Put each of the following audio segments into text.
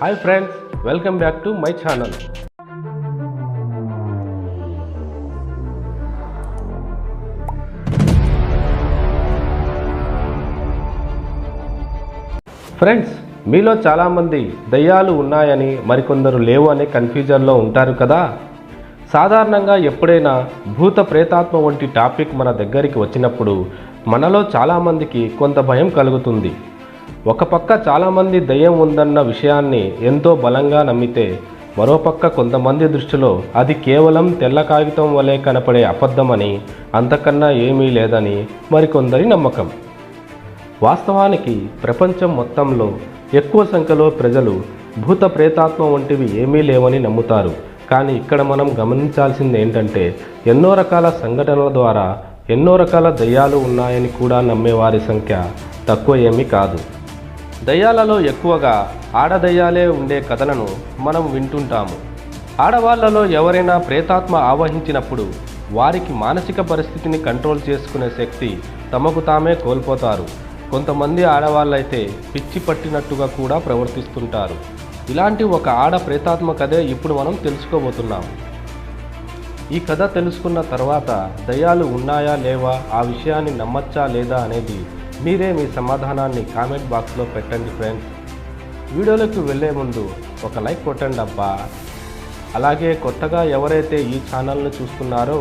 Hi friends welcome back to my channel. Friends మీలో చాలామంది దయ్యాలు ఉన్నాయని మరికొందరు లేవు అనే కన్ఫ్యూజన్లో ఉంటారు కదా? సాధారణంగా ఎప్పుడైనా భూత ప్రేతాత్మ వంటి టాపిక్ మన దగ్గరికి వచ్చినప్పుడు మనలో చాలామందికి కొంత భయం కలుగుతుంది. ఒక పక్క చాలామంది దయ్యం ఉందన్న విషయాన్ని ఎంతో బలంగా నమ్మితే మరోపక్క కొంతమంది దృష్టిలో అది కేవలం తెల్ల కాగితం వలె కనపడే అబద్ధమని అంతకన్నా ఏమీ లేదని మరికొందరి నమ్మకం. వాస్తవానికి ప్రపంచం మొత్తంలో ఎక్కువ సంఖ్యలో ప్రజలు భూత ప్రేతాత్మ వంటివి ఏమీ లేవని నమ్ముతారు. కానీ ఇక్కడ మనం గమనించాల్సింది ఏంటంటే ఎన్నో రకాల సంఘటనల ద్వారా ఎన్నో రకాల దయ్యాలు ఉన్నాయని కూడా నమ్మేవారి సంఖ్య తక్కువ ఏమీ కాదు. దయ్యాలలో ఎక్కువగా ఆడదయ్యాలే ఉండే కథలను మనం వింటుంటాము. ఆడవాళ్ళలో ఎవరైనా ప్రేతాత్మ ఆవహించినప్పుడు వారికి మానసిక పరిస్థితిని కంట్రోల్ చేసుకునే శక్తి తమకు తామే కోల్పోతారు. కొంతమంది ఆడవాళ్ళైతే పిచ్చి పట్టినట్టుగా కూడా ప్రవర్తిస్తుంటారు. ఇలాంటి ఒక ఆడ ప్రేతాత్మ కథే ఇప్పుడు మనం తెలుసుకోబోతున్నాం. ఈ కథ తెలుసుకున్న తర్వాత దయ్యాలు ఉన్నాయా లేవా ఆ విషయాన్ని నమ్మచ్చా లేదా అనేది మీరే మీ సమాధానాన్ని కామెంట్ బాక్స్లో పెట్టండి ఫ్రెండ్స్. వీడియోలోకి వెళ్ళే ముందు ఒక లైక్ కొట్టండి అబ్బా. అలాగే కొత్తగా ఎవరైతే ఈ ఛానల్ను చూస్తున్నారో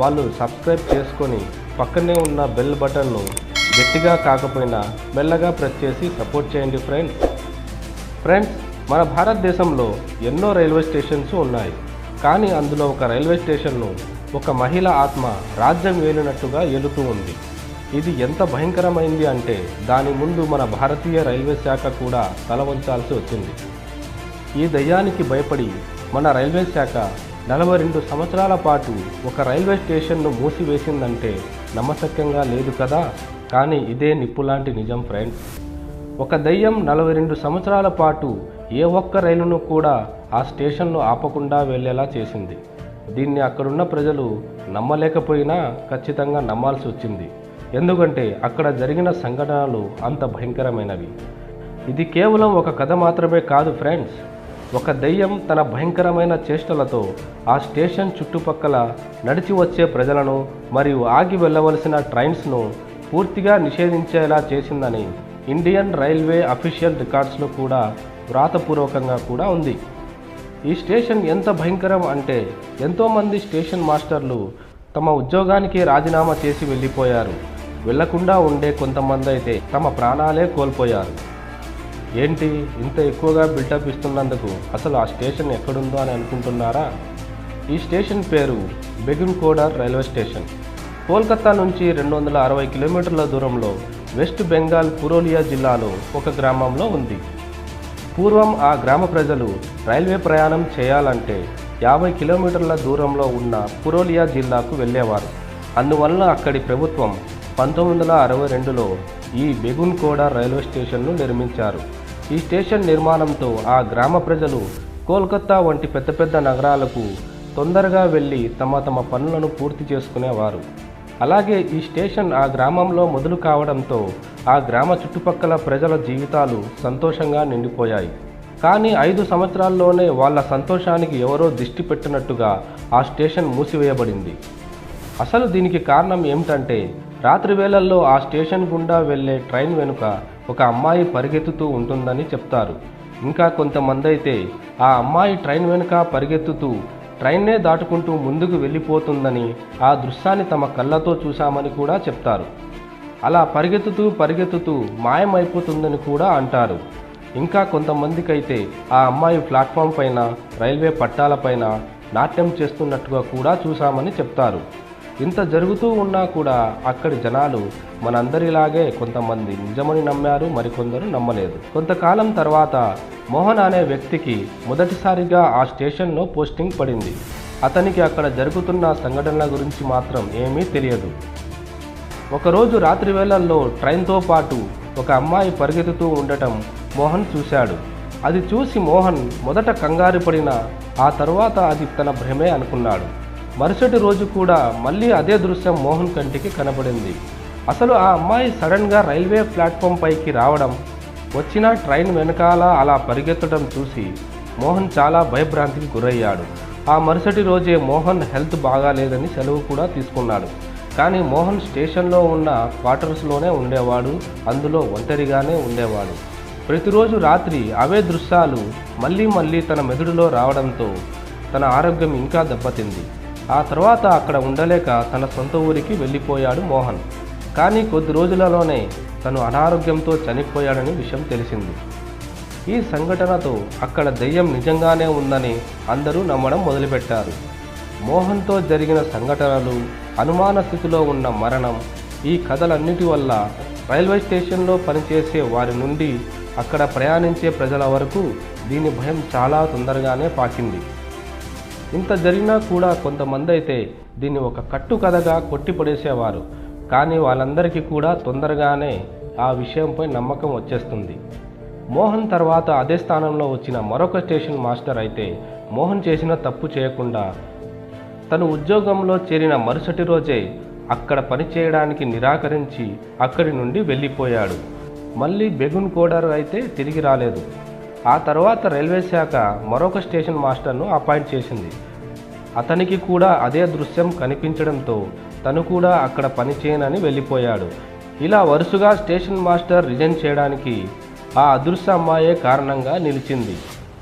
వాళ్ళు సబ్స్క్రైబ్ చేసుకొని పక్కనే ఉన్న బెల్ బటన్ను గట్టిగా కాకపోయినా మెల్లగా ప్రెస్ చేసి సపోర్ట్ చేయండి ఫ్రెండ్స్. ఫ్రెండ్స్ మన భారతదేశంలో ఎన్నో రైల్వే స్టేషన్స్ ఉన్నాయి. కానీ అందులో ఒక రైల్వే స్టేషన్ను ఒక మహిళ ఆత్మ రాజ్యం ఏలినట్టుగా ఏలుతూ ఉంది. ఇది ఎంత భయంకరమైంది అంటే దాని ముందు మన భారతీయ రైల్వే శాఖ కూడా తల వంచాల్సి వచ్చింది. ఈ దయ్యానికి భయపడి మన రైల్వే శాఖ నలభై రెండు సంవత్సరాల పాటు ఒక రైల్వే స్టేషన్ను మూసివేసిందంటే నమ్మశక్యంగా లేదు కదా? కానీ ఇదే నిప్పులాంటి నిజం ఫ్రెండ్స్ ఒక దయ్యం నలభై రెండు సంవత్సరాల పాటు ఏ ఒక్క రైలును కూడా ఆ స్టేషన్ను ఆపకుండా వెళ్ళేలా చేసింది. దీన్ని అక్కడున్న ప్రజలు నమ్మలేకపోయినా ఖచ్చితంగా నమ్మాల్సి వచ్చింది. ఎందుకంటే అక్కడ జరిగిన సంఘటనలు అంత భయంకరమైనవి. ఇది కేవలం ఒక కథ మాత్రమే కాదు ఫ్రెండ్స్. ఒక దెయ్యం తన భయంకరమైన చేష్టలతో ఆ స్టేషన్ చుట్టుపక్కల నడిచి వచ్చే ప్రజలను మరియు ఆగి వెళ్ళవలసిన ట్రైన్స్ను పూర్తిగా నిషేధించేలా చేసిందని ఇండియన్ రైల్వే అఫీషియల్ రికార్డ్స్లో కూడా వ్రాతపూర్వకంగా కూడా ఉంది. ఈ స్టేషన్ ఎంత భయంకరం అంటే ఎంతోమంది స్టేషన్ మాస్టర్లు తమ ఉద్యోగానికి రాజీనామా చేసి వెళ్ళిపోయారు. వెళ్ళకుండా ఉండే కొంతమంది అయితే తమ ప్రాణాలే కోల్పోయారు. ఏంటి ఇంత ఎక్కువగా బిల్డప్ ఇస్తున్నందుకు? అసలు ఆ స్టేషన్ ఎక్కడుందో అని అనుకుంటున్నారా? ఈ స్టేషన్ పేరు బెగున్కోడర్ రైల్వే స్టేషన్. కోల్కతా నుంచి రెండు వందల అరవై కిలోమీటర్ల దూరంలో వెస్ట్ బెంగాల్ పురోలియా జిల్లాలో ఒక గ్రామంలో ఉంది. పూర్వం ఆ గ్రామ ప్రజలు రైల్వే ప్రయాణం చేయాలంటే యాభై కిలోమీటర్ల దూరంలో ఉన్న పురోలియా జిల్లాకు వెళ్ళేవారు. అందువల్ల అక్కడి ప్రభుత్వం పంతొమ్మిది వందల అరవై రెండులో ఈ బెగున్కోడ రైల్వే స్టేషన్ను నిర్మించారు. ఈ స్టేషన్ నిర్మాణంతో ఆ గ్రామ ప్రజలు కోల్కత్తా వంటి పెద్ద పెద్ద నగరాలకు తొందరగా వెళ్ళి తమ తమ పనులను పూర్తి చేసుకునేవారు. అలాగే ఈ స్టేషన్ ఆ గ్రామంలో మొదలు కావడంతో ఆ గ్రామ చుట్టుపక్కల ప్రజల జీవితాలు సంతోషంగా నిండిపోయాయి. కానీ ఐదు సంవత్సరాల్లోనే వాళ్ళ సంతోషానికి ఎవరో దిష్టి పెట్టినట్టుగా ఆ స్టేషన్ మూసివేయబడింది. అసలు దీనికి కారణం ఏమిటంటే రాత్రి వేళల్లో ఆ స్టేషన్ గుండా వెళ్ళే ట్రైన్ వెనుక ఒక అమ్మాయి పరిగెత్తుతూ ఉంటుందని చెప్తారు. ఇంకా కొంతమంది అయితే ఆ అమ్మాయి ట్రైన్ వెనుక పరిగెత్తుతూ ట్రైన్నే దాటుకుంటూ ముందుకు వెళ్ళిపోతుందని ఆ దృశ్యాన్ని తమ కళ్ళతో చూశామని కూడా చెప్తారు. అలా పరిగెత్తుతూ పరిగెత్తుతూ మాయమైపోతుందని కూడా అంటారు. ఇంకా కొంతమందికైతే ఆ అమ్మాయి ప్లాట్ఫామ్ పైన రైల్వే పట్టాలపైన నాట్యం చేస్తున్నట్టుగా కూడా చూశామని చెప్తారు. ఇంత జరుగుతూ ఉన్నా కూడా అక్కడి జనాలు మనందరిలాగే కొంతమంది నిజమని నమ్మారు మరికొందరు నమ్మలేదు. కొంతకాలం తర్వాత మోహన్ అనే వ్యక్తికి మొదటిసారిగా ఆ స్టేషన్లో పోస్టింగ్ పడింది. అతనికి అక్కడ జరుగుతున్న సంఘటనల గురించి మాత్రం ఏమీ తెలియదు. ఒకరోజు రాత్రి వేళల్లో ట్రైన్తో పాటు ఒక అమ్మాయి పరిగెత్తుతూ ఉండటం మోహన్ చూశాడు. అది చూసి మోహన్ మొదట కంగారు పడిన ఆ తరువాత అది తన భ్రమే అనుకున్నాడు. మరుసటి రోజు కూడా మళ్ళీ అదే దృశ్యం మోహన్ కంటికి కనబడింది. అసలు ఆ అమ్మాయి సడన్గా రైల్వే ప్లాట్ఫామ్ పైకి రావడం వచ్చిన ట్రైన్ వెనకాల అలా పరిగెత్తడం చూసి మోహన్ చాలా భయభ్రాంతికి గురయ్యాడు. ఆ మరుసటి రోజే మోహన్ హెల్త్ బాగాలేదని సెలవు కూడా తీసుకున్నాడు. కానీ మోహన్ స్టేషన్లో ఉన్న క్వార్టర్స్లోనే ఉండేవాడు అందులో ఒంటరిగానే ఉండేవాడు. ప్రతిరోజు రాత్రి అవే దృశ్యాలు మళ్ళీ మళ్ళీ తన మెదడులో రావడంతో తన ఆరోగ్యం ఇంకా దెబ్బతింది. ఆ తర్వాత అక్కడ ఉండలేక తన సొంత ఊరికి వెళ్ళిపోయాడు మోహన్. కానీ కొద్ది రోజులలోనే తను అనారోగ్యంతో చనిపోయాడని విషయం తెలిసింది. ఈ సంఘటనతో అక్కడ దెయ్యం నిజంగానే ఉందని అందరూ నమ్మడం మొదలుపెట్టారు. మోహన్తో జరిగిన సంఘటనలు అనుమాన స్థితిలో ఉన్న మరణం ఈ కథలన్నిటి వల్ల రైల్వే స్టేషన్లో పనిచేసే వారి నుండి అక్కడ ప్రయాణించే ప్రజల వరకు దీని భయం చాలా తొందరగానే పాకింది. ఇంత జరిగినా కూడా కొంతమంది అయితే దీన్ని ఒక కట్టు కథగా కొట్టిపడేసేవారు. కానీ వాళ్ళందరికీ కూడా తొందరగానే ఆ విషయంపై నమ్మకం వచ్చేస్తుంది. మోహన్ తర్వాత అదే స్థానంలో వచ్చిన మరొక స్టేషన్ మాస్టర్ అయితే మోహన్ చేసిన తప్పు చేయకుండా తను ఉద్యోగంలో చేరిన మరుసటి రోజే అక్కడ పనిచేయడానికి నిరాకరించి అక్కడి నుండి వెళ్ళిపోయాడు. మళ్ళీ బెగున్ కోడరు అయితే తిరిగి రాలేదు. ఆ తర్వాత రైల్వే శాఖ మరొక స్టేషన్ మాస్టర్ను అపాయింట్ చేసింది. అతనికి కూడా అదే దృశ్యం కనిపించడంతో తను కూడా అక్కడ పనిచేయనని వెళ్ళిపోయాడు. ఇలా వరుసగా స్టేషన్ మాస్టర్ రిజైన్ చేయడానికి ఆ అదృశ్య అమ్మాయే కారణంగా నిలిచింది.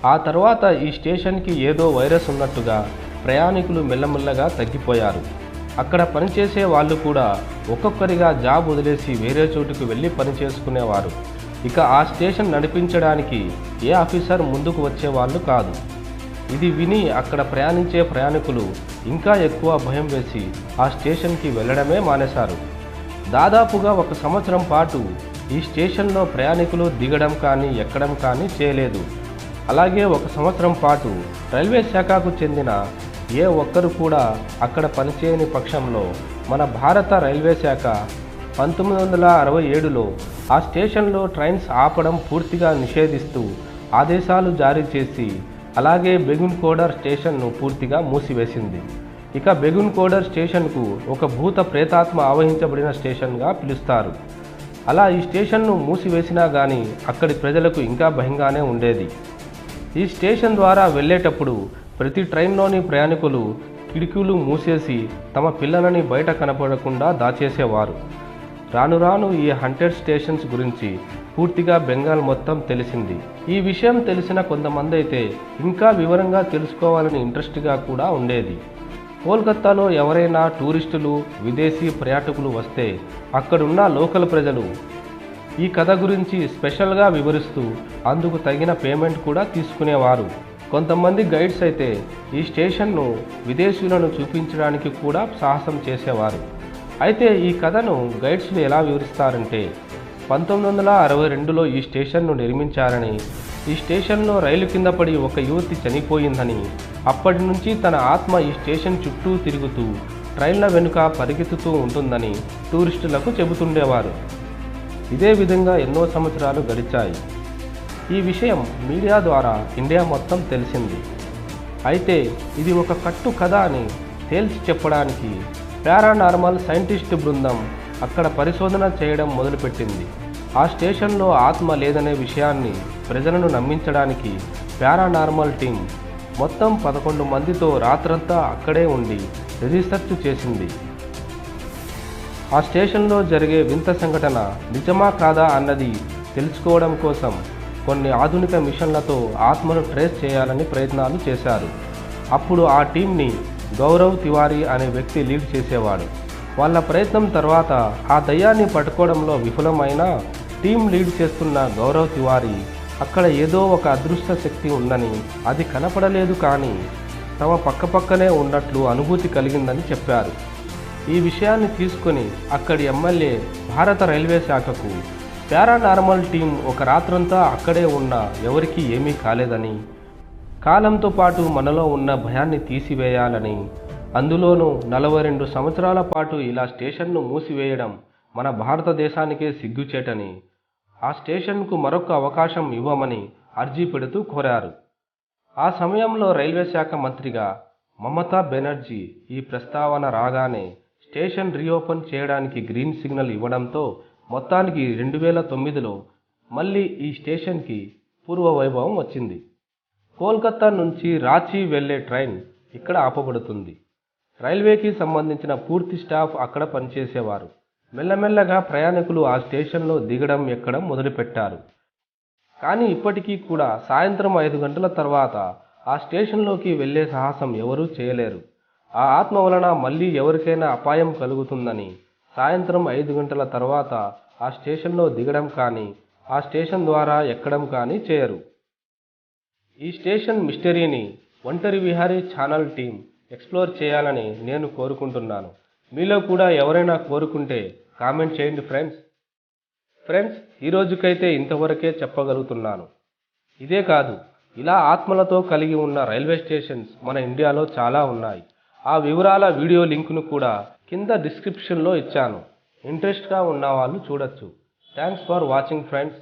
ఆ తర్వాత ఈ స్టేషన్కి ఏదో వైరస్ ఉన్నట్టుగా ప్రయాణికులు మెల్లమెల్లగా తగ్గిపోయారు. అక్కడ పనిచేసే వాళ్ళు కూడా ఒక్కొక్కరిగా జాబ్ వదిలేసి వేరే చోటుకు వెళ్ళి పనిచేసుకునేవారు ఇక ఆ స్టేషన్ నడిపించడానికి ఏ ఆఫీసర్ ముందుకు వచ్చేవాళ్ళు కాదు. ఇది విని అక్కడ ప్రయాణించే ప్రయాణికులు ఇంకా ఎక్కువ భయం వేసి ఆ స్టేషన్కి వెళ్ళడమే మానేశారు. దాదాపుగా ఒక సంవత్సరం పాటు ఈ స్టేషన్లో ప్రయాణికులు దిగడం కానీ ఎక్కడం కానీ చేయలేదు. అలాగే ఒక సంవత్సరం పాటు రైల్వే శాఖకు చెందిన ఏ ఒక్కరు కూడా అక్కడ పనిచేయని పక్షంలో మన భారత రైల్వే శాఖ పంతొమ్మిది వందల అరవై ఏడులో ఆ స్టేషన్లో ట్రైన్స్ ఆపడం పూర్తిగా నిషేధిస్తూ ఆదేశాలు జారీ చేసి అలాగే బెగున్ కోడర్ స్టేషన్ను పూర్తిగా మూసివేసింది. ఇక బెగున్ కోడర్ స్టేషన్కు ఒక భూత ప్రేతాత్మ ఆవహించబడిన స్టేషన్గా పిలుస్తారు. అలా ఈ స్టేషన్ను మూసివేసినా కానీ అక్కడి ప్రజలకు ఇంకా భయంగానే ఉండేది. ఈ స్టేషన్ ద్వారా వెళ్ళేటప్పుడు ప్రతి ట్రైన్లోని ప్రయాణికులు కిటికీలు మూసేసి తమ పిల్లలని బయట కనపడకుండా దాచేసేవారు. రాను రాను ఈ హంటెడ్ స్టేషన్స్ గురించి పూర్తిగా బెంగాల్ మొత్తం తెలిసింది. ఈ విషయం తెలిసిన కొంతమంది అయితే ఇంకా వివరంగా తెలుసుకోవాలని ఇంట్రెస్ట్గా కూడా ఉండేది. కోల్కత్తాలో ఎవరైనా టూరిస్టులు విదేశీ పర్యాటకులు వస్తే అక్కడున్న లోకల్ ప్రజలు ఈ కథ గురించి స్పెషల్గా వివరిస్తూ అందుకు తగిన పేమెంట్ కూడా తీసుకునేవారు. కొంతమంది గైడ్స్ అయితే ఈ స్టేషన్ను విదేశీయులను చూపించడానికి కూడా సాహసం చేసేవారు. అయితే ఈ కథను గైడ్స్లు ఎలా వివరిస్తారంటే పంతొమ్మిది వందల అరవై రెండులో ఈ స్టేషన్ను నిర్మించారని ఈ స్టేషన్లో రైలు కింద పడి ఒక యువతి చనిపోయిందని అప్పటి నుంచి తన ఆత్మ ఈ స్టేషన్ చుట్టూ తిరుగుతూ ట్రైన్ల వెనుక పరిగెత్తుతూ ఉంటుందని టూరిస్టులకు చెబుతుండేవారు. ఇదే విధంగా ఎన్నో సంవత్సరాలు గడిచాయి. ఈ విషయం మీడియా ద్వారా ఇండియా మొత్తం తెలిసింది. అయితే ఇది ఒక కట్టు కథ అని తేల్చి చెప్పడానికి పారానార్మల్ సైంటిస్ట్ బృందం అక్కడ పరిశోధన చేయడం మొదలుపెట్టింది. ఆ స్టేషన్లో ఆత్మ లేదనే విషయాన్ని ప్రజలను నమ్మించడానికి పారానార్మల్ టీం మొత్తం పదకొండు మందితో రాత్రంతా అక్కడే ఉండి రీసెర్చ్ చేసింది. ఆ స్టేషన్లో జరిగే వింత సంఘటన నిజమా కాదా అన్నది తెలుసుకోవడం కోసం కొన్ని ఆధునిక మిషన్లతో ఆత్మను ట్రేస్ చేయాలని ప్రయత్నాలు చేశారు. అప్పుడు ఆ టీంని గౌరవ్ తివారీ అనే వ్యక్తి లీడ్ చేసేవాడు. వాళ్ళ ప్రయత్నం తర్వాత ఆ దయ్యాన్ని పట్టుకోవడంలో విఫలమైన టీం లీడ్ చేస్తున్న గౌరవ్ తివారీ అక్కడ ఏదో ఒక అదృష్ట శక్తి ఉందని అది కనపడలేదు కానీ తమ పక్కపక్కనే ఉన్నట్లు అనుభూతి కలిగిందని చెప్పారు. ఈ విషయాన్ని తీసుకొని అక్కడి ఎమ్మెల్యే భారత రైల్వే శాఖకు పారానార్మల్ టీం ఒక రాత్రంతా అక్కడే ఉన్న ఎవరికీ ఏమీ కాలేదని కాలంతో పాటు మనలో ఉన్న భయాన్ని తీసివేయాలని అందులోనూ నలభై రెండు సంవత్సరాల పాటు ఇలా స్టేషన్ను మూసివేయడం మన భారతదేశానికే సిగ్గుచేటని ఆ స్టేషన్కు మరొక అవకాశం ఇవ్వమని అర్జీ పెడుతూ కోరారు. ఆ సమయంలో రైల్వే శాఖ మంత్రిగా మమతా బెనర్జీ ఈ ప్రస్తావన రాగానే స్టేషన్ రీఓపెన్ చేయడానికి గ్రీన్ సిగ్నల్ ఇవ్వడంతో మొత్తానికి రెండు వేల తొమ్మిదిలో మళ్ళీ ఈ స్టేషన్కి పూర్వ వైభవం వచ్చింది. కోల్కతా నుంచి రాంచీ వెళ్ళే ట్రైన్ ఇక్కడ ఆపబడుతుంది. రైల్వేకి సంబంధించిన పూర్తి స్టాఫ్ అక్కడ పనిచేసేవారు. మెల్లమెల్లగా ప్రయాణికులు ఆ స్టేషన్లో దిగడం ఎక్కడం మొదలుపెట్టారు. కానీ ఇప్పటికీ కూడా సాయంత్రం ఐదు గంటల తర్వాత ఆ స్టేషన్లోకి వెళ్ళే సాహసం ఎవరూ చేయలేరు. ఆ ఆత్మ వలన మళ్ళీ ఎవరికైనా అపాయం కలుగుతుందని సాయంత్రం ఐదు గంటల తర్వాత ఆ స్టేషన్లో దిగడం కానీ ఆ స్టేషన్ ద్వారా ఎక్కడం కానీ చేయరు. ఈ స్టేషన్ మిస్టరీని ఒంటరి విహారీ ఛానల్ టీం ఎక్స్ప్లోర్ చేయాలని నేను కోరుకుంటున్నాను. మీలో కూడా ఎవరైనా కోరుకుంటే కామెంట్ చేయండి ఫ్రెండ్స్. ఫ్రెండ్స్ ఈ రోజుకైతే ఇంతవరకే చెప్పగలుగుతున్నాను. ఇదే కాదు ఇలా ఆత్మలతో కలిగి ఉన్న రైల్వే స్టేషన్స్ మన ఇండియాలో చాలా ఉన్నాయి. ఆ వివరాల వీడియో లింకును కూడా కింద డిస్క్రిప్షన్లో ఇచ్చాను. ఇంట్రెస్ట్గా ఉన్న వాళ్ళు చూడొచ్చు. Thanks for watching friends.